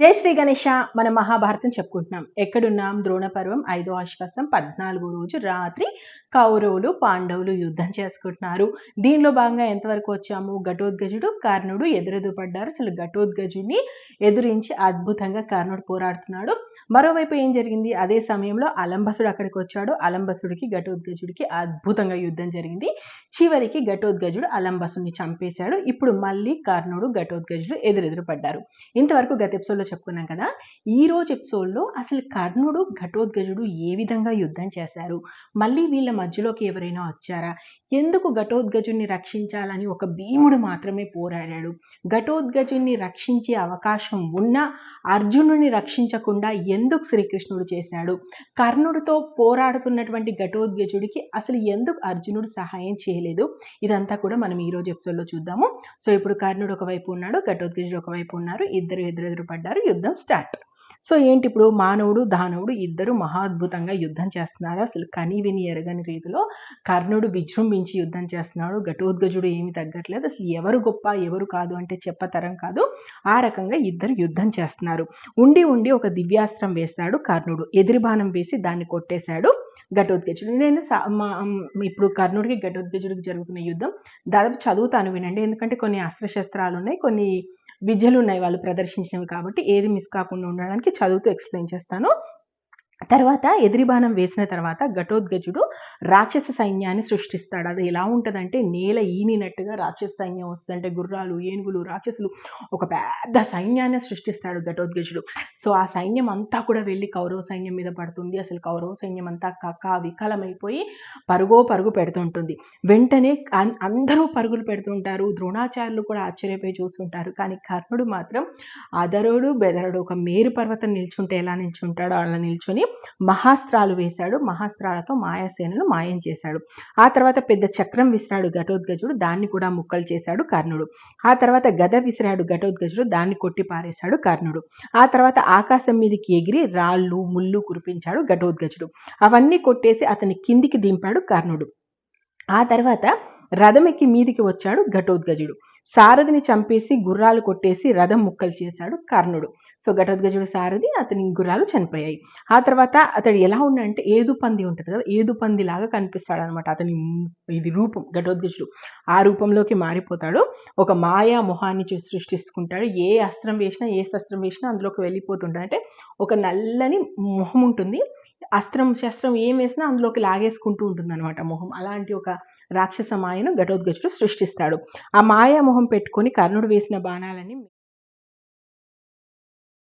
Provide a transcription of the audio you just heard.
జై శ్రీ గణేష మన మహాభారతం చెప్పుకుంటున్నాం. ఎక్కడున్నాం? ద్రోణ పర్వం ఐదో ఆశ్వాసం పద్నాలుగో రోజు రాత్రి కౌరవులు పాండవులు యుద్ధం చేసుకుంటున్నారు. దీనిలో భాగంగా ఎంతవరకు వచ్చాము? ఘటోద్గజుడు కర్ణుడు ఎదురెదుపడ్డారు. అసలు ఘటోద్గజుడిని ఎదురించి అద్భుతంగా కర్ణుడు పోరాడుతున్నాడు. మరోవైపు ఏం జరిగింది? అదే సమయంలో అలంబసుడు అక్కడికి వచ్చాడు. అలంబసుడికి ఘటోద్గజుడికి అద్భుతంగా యుద్ధం జరిగింది. చివరికి ఘటోద్గజుడు అలంబసుని చంపేశాడు. ఇప్పుడు మళ్ళీ కర్ణుడు ఘటోద్గజుడు ఎదురెదురు పడ్డారు ఇంతవరకు గత ఎపిసోడ్లో చెప్పుకున్నాం కదా ఈ రోజు ఎపిసోడ్లో అసలు కర్ణుడు ఘటోద్గజుడు ఏ విధంగా యుద్ధం చేశారు? మళ్ళీ వీళ్ళ మధ్యలోకి ఎవరైనా వచ్చారా? ఎందుకు ఘటోద్గజుడిని రక్షించాలని ఒక భీముడు మాత్రమే పోరాడాడు. ఘటోద్గజుని రక్షించే అవకాశం ఉన్నా అర్జునుడిని రక్షించకుండా ఎందుకు శ్రీకృష్ణుడు చేశాడు? కర్ణుడితో పోరాడుతున్నటువంటి ఘటోద్గజుడికి అసలు ఎందుకు అర్జునుడు సహాయం చేయలేదు? ఇదంతా కూడా మనం ఈ రోజు ఎపిసోడ్లో చూద్దాము. సో ఇప్పుడు కర్ణుడు ఒకవైపు ఉన్నాడు ఘటోద్గజుడు ఒకవైపు ఉన్నారు ఇద్దరు ఎదురెదురు పడ్డారు. యుద్ధం స్టార్ట్ సో ఏంటి ఇప్పుడు మానవుడు దానవుడు ఇద్దరు మహాద్భుతంగా యుద్ధం చేస్తున్నారు. అసలు కని విని ఎరగని రీతిలో కర్ణుడు విజృంభించి యుద్ధం చేస్తున్నాడు. ఘటోద్గజుడు ఏమి తగ్గట్లేదు. అసలు ఎవరు గొప్ప ఎవరు కాదు అంటే చెప్పతరం కాదు. ఆ రకంగా ఇద్దరు యుద్ధం చేస్తున్నారు. ఉండి ఉండి ఒక దివ్యాస్త్రం వేస్తాడు కర్ణుడు. ఎదిరిబాణం వేసి దాన్ని కొట్టేశాడు ఘటోద్గజుడు. నేను ఇప్పుడు కర్ణుడికి ఘటోద్గజుడికి జరుగుతున్న యుద్ధం దాదాపు చదువుతాను వినండి. ఎందుకంటే కొన్ని అస్త్రశస్త్రాలు ఉన్నాయి కొన్ని విద్యలు ఉన్నాయి వాళ్ళు ప్రదర్శించినవి కాబట్టి ఏది మిస్ కాకుండా ఉండడానికి చదువుతూ ఎక్స్ప్లెయిన్ చేస్తాను. తర్వాత ఎదిరిబాణం వేసిన తర్వాత ఘటోద్గజుడు రాక్షస సైన్యాన్ని సృష్టిస్తాడు. అది ఎలా ఉంటుందంటే నేల ఈనినట్టుగా రాక్షస సైన్యం వస్తుందంటే గుర్రాలు ఏనుగులు రాక్షసులు ఒక పెద్ద సైన్యాన్ని సృష్టిస్తాడు ఘటోద్గజుడు. సో ఆ సైన్యం అంతా కూడా వెళ్ళి కౌరవ సైన్యం మీద పడుతుంది. అసలు కౌరవ సైన్యం అంతా కక్క వికలమైపోయి పరుగో పరుగు పెడుతుంటుంది. వెంటనే అందరూ పరుగులు పెడుతుంటారు. ద్రోణాచార్యులు కూడా ఆశ్చర్యపోయి చూస్తుంటారు. కానీ కర్ణుడు మాత్రం అదరుడు బెదరుడు ఒక మేరు పర్వతం నిల్చుంటే ఎలా నిల్చుంటాడో అలా నిల్చొని మహాస్త్రాలు వేశాడు. మహాస్త్రాలతో మాయాసేనను మాయం చేశాడు. ఆ తర్వాత పెద్ద చక్రం విసిరాడు ఘటోద్గజుడు. దాన్ని కూడా ముక్కలు చేశాడు కర్ణుడు. ఆ తర్వాత గద విసిరాడు ఘటోద్గజుడు. దాన్ని కొట్టి పారేశాడు కర్ణుడు. ఆ తర్వాత ఆకాశం మీదకి ఎగిరి రాళ్ళు ముళ్ళు కురిపించాడు ఘటోద్గజుడు. అవన్నీ కొట్టేసి అతని కిందికి దింపాడు కర్ణుడు. ఆ తర్వాత రథం ఎక్కి మీదికి వచ్చాడు ఘటోద్గజుడు. సారథిని చంపేసి గుర్రాలు కొట్టేసి రథం ముక్కలు చేశాడు కర్ణుడు. సో ఘటోద్గజుడు సారథి అతని గుర్రాలు చనిపోయాయి. ఆ తర్వాత అతడు ఎలా ఉన్నాడంటే ఏదు పంది ఉంటుంది కదా ఏదు పంది లాగా కనిపిస్తాడు అనమాట అతని ఇది రూపం ఘటోద్గజుడు. ఆ రూపంలోకి మారిపోతాడు. ఒక మాయా మొహాన్ని సృష్టిస్తుంటాడు. ఏ అస్త్రం వేసినా ఏ శస్త్రం వేసినా అందులోకి వెళ్ళిపోతుంటాడు. అంటే ఒక నల్లని మొహం ఉంటుంది. అస్త్రం శస్త్రం ఏం వేసినా అందులోకి లాగేసుకుంటూ ఉంటుంది అనమాట మొహం. అలాంటి ఒక రాక్షస మాయను ఘటోద్గజుడు సృష్టిస్తాడు. ఆ మాయా మొహం పెట్టుకొని కర్ణుడు వేసిన బాణాలని